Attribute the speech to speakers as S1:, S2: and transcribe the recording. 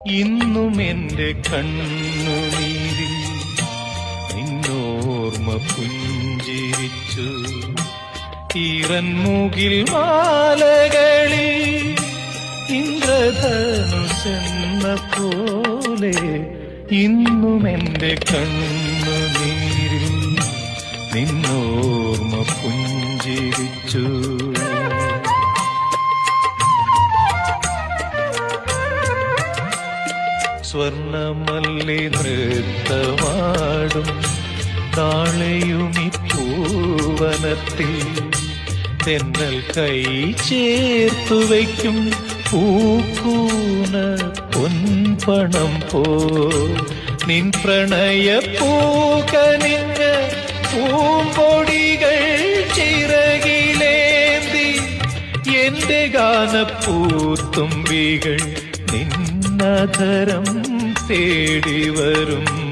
S1: ഇന്നും എന്റെ കണ്ണുനീരിൽ നിന്നോർമ്മ പുഞ്ചിരിച്ചു. ഈറൻമുകിൽ മാലകളിൽ ഇന്ദ്രധനുസെന്ന പോലെ ഇന്നും എന്റെ കണ്ണുനീരിൽ നിന്നോർമ്മ പുഞ്ചിരിച്ചു. സ്വർണമല്ലി നൃത്തമാടും താളയുമി പൂവനത്തിൽ തെന്നൽ കൈ ചേർത്തു വയ്ക്കും പൂക്കൂന പൊൻപണം പോ നിൻ പ്രണയ പൂക്കനിഞ്ഞ പൂമ്പൊടികൾ ചിറകിലേന്തി എന്റെ ഗാനപ്പൂത്തുമ്പികൾ നിന്നധരം തേടി വരും.